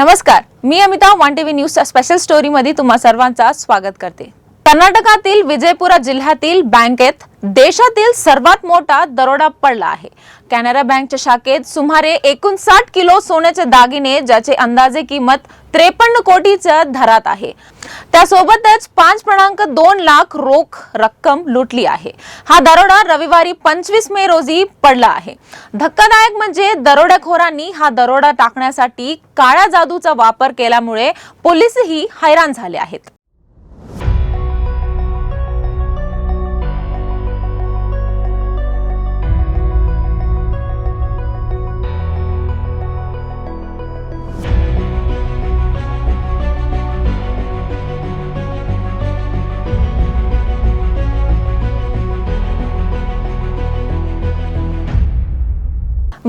नमस्कार मी Amita one TV न्यूजच्या स्पेशल स्टोरीमध्ये तुम्हा सर्वांचा स्वागत करते. कर्नाटकातील विजयपुरा जिल्ह्यातील बँकेत देशातील सर्वात मोठा दरोडा पडला आहे. कॅनरा बँकच्या शाखेत सुमारे एकोणसाठ किलो सोन्याचे दागिने ज्याचे अंदाजे किंमत त्रेपन्न कोटीच्या धरात आहे. त्यासोबतच पाच पूर्णांक दोन लाख रोख रक्कम लुटली आहे. हा दरोडा रविवारी पंचवीस मे रोजी पडला आहे. धक्कादायक म्हणजे दरोडेखोरांनी हा दरोडा टाकण्यासाठी काळ्या जादूचा वापर केल्यामुळे पोलीसही हैराण झाले आहेत.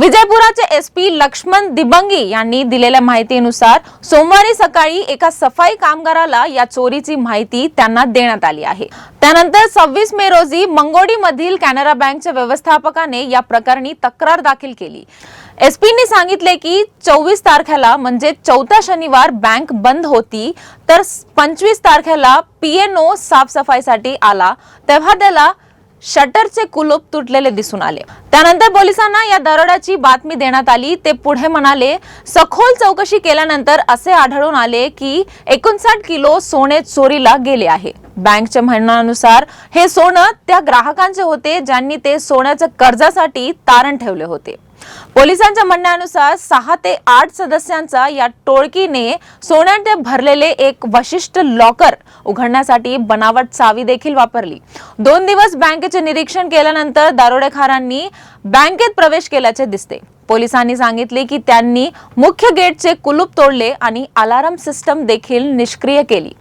विजयपुराचे एस पी लक्ष्मण दिबंगी यांनी दिलेल्या माहितीनुसार सोमवारी सकाळी एका सफाई कामगाराला या चोरीची माहिती त्यांना देण्यात आली आहे. त्यानंतर सव्वीस मे रोजी मंगोडीमधील कॅनरा बँकच्या व्यवस्थापकाने या प्रकरणी तक्रार दाखल केली. एसपीनी सांगितले की चोवीस तारखेला म्हणजे चौथा शनिवार बँक बंद होती तर पंचवीस तारखेला पीएनओ साफसफाईसाठी आला. तेव्हा त्याला शटरचे कुलूप तुटलेले दिसून आले. त्यानंतर पोलिसांना या दरोड्याची बातमी देण्यात आली. ते पुढे म्हणाले सखोल चौकशी केल्यानंतर असे आढळून आले की एकोणसाठ किलो सोने चोरीला गेले आहे. बँकच्या म्हणण्यानुसार हे सोनं त्या ग्राहकांचे होते ज्यांनी ते सोन्याच्या कर्जासाठी तारण ठेवले होते. पोलिसांच्या म्हणण्यानुसार सहा ते आठ सदस्यांचा या टोळकीने सोन्याने भरलेले एक वशिष्ठ लॉकर उघडण्यासाठी बनावट चावी देखील वापरली. दोन दिवस बँकेचे निरीक्षण केल्यानंतर दारोडेखारांनी बँकेत प्रवेश केल्याचे दिसते. पोलिसांनी सांगितले की त्यांनी मुख्य गेटचे कुलूप तोडले आणि अलार्म सिस्टम देखील निष्क्रिय केली.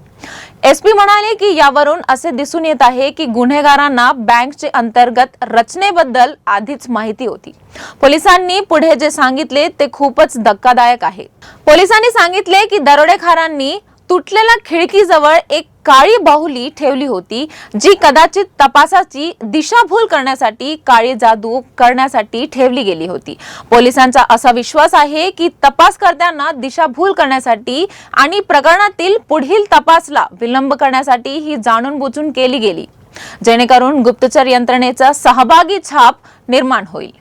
एसपी म्हणाले की यावरून असे दिसून येत आहे की गुन्हेगारांना बँकचे अंतर्गत रचनेबद्दल आधीच माहिती होती. पोलिसांनी पुढे जे सांगितले ते खूपच धक्कादायक आहे. पोलिसांनी सांगितले की दरोडेखारांनी तुटलेल्या खिडकीजवळ एक काळी बाहुली ठेवली होती जी कदाचित तपासाची दिशाभूल करण्यासाठी काळी जादू करण्यासाठी ठेवली गेली होती. पोलिसांचा असा विश्वास आहे की तपासकर्त्यांना दिशाभूल करण्यासाठी आणि प्रकरणातील पुढील तपासला विलंब करण्यासाठी ही जाणून बुजून केली गेली. जेणेकरून गुप्तचर यंत्रणेचा सहभागी छाप निर्माण होईल.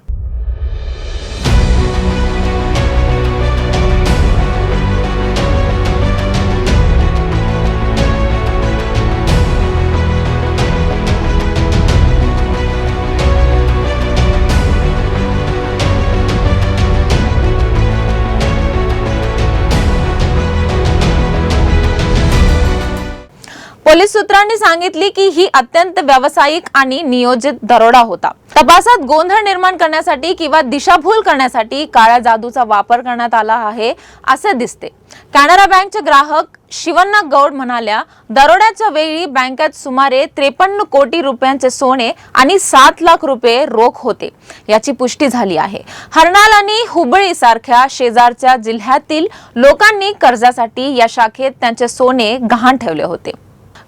पोलीस सूत्रांनी सांगितले की ही अत्यंत व्यावसायिक आणि नियोजित दरोडा होता. तपासात गोंधळ निर्माण करण्यासाठी किंवा दिशाभूल करण्यासाठी काळ्या जादूचा वापर करण्यात आला आहे असे दिसते. कॅनरा बँकचे ग्राहक शिवन्ना गौड म्हणाल्या दरोड्याच्या वेळी बँकेत सुमारे त्रेपन्न कोटी रुपयांचे सोने आणि सात लाख रुपये रोख होते. याची पुष्टी झाली आहे. हरणाल आणि हुबळी सारख्या शेजारच्या जिल्ह्यातील लोकांनी कर्जासाठी या शाखेत त्यांचे सोने गहाण ठेवले होते.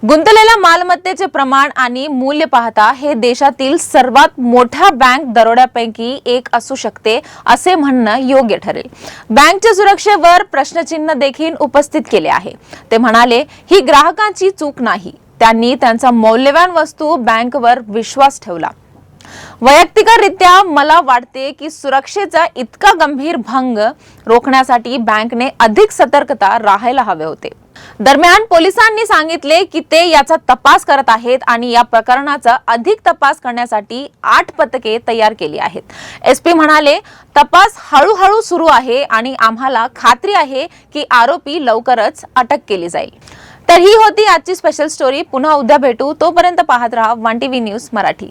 गुंतलेल्या मालमत्तेचे प्रमाण आणि मूल्य पाहता हे देशातील सर्वात मोठ्या बँक दरोड्यापैकी एक असू शकते असे म्हणणं योग्य ठरेल. बँकच्या सुरक्षेवर प्रश्नचिन्ह देखील उपस्थित केले आहे. ते म्हणाले ही ग्राहकांची चूक नाही. त्यांनी त्यांचा मौल्यवान वस्तू बँकवर विश्वास ठेवला. वैयक्तिकरित्या मला वाटते की सुरक्षेचा इतका गंभीर भंग रोखण्यासाठी बँकने अधिक सतर्कता राहायला हवे होते. दरम्यान पोलिसांनी सांगितले की ते याचा तपास करत आहेत आणि या प्रकरणाचा अधिक तपास करण्यासाठी आठ पथके तयार केली आहेत. एसपी म्हणाले तपास हळूहळू सुरू आहे आणि आम्हाला खात्री आहे की आरोपी लवकरच अटक केली जाईल. तर ही होती आजची स्पेशल स्टोरी पुन्हा उद्या भेटू. तोपर्यंत पाहत राहा one T V news Marathi.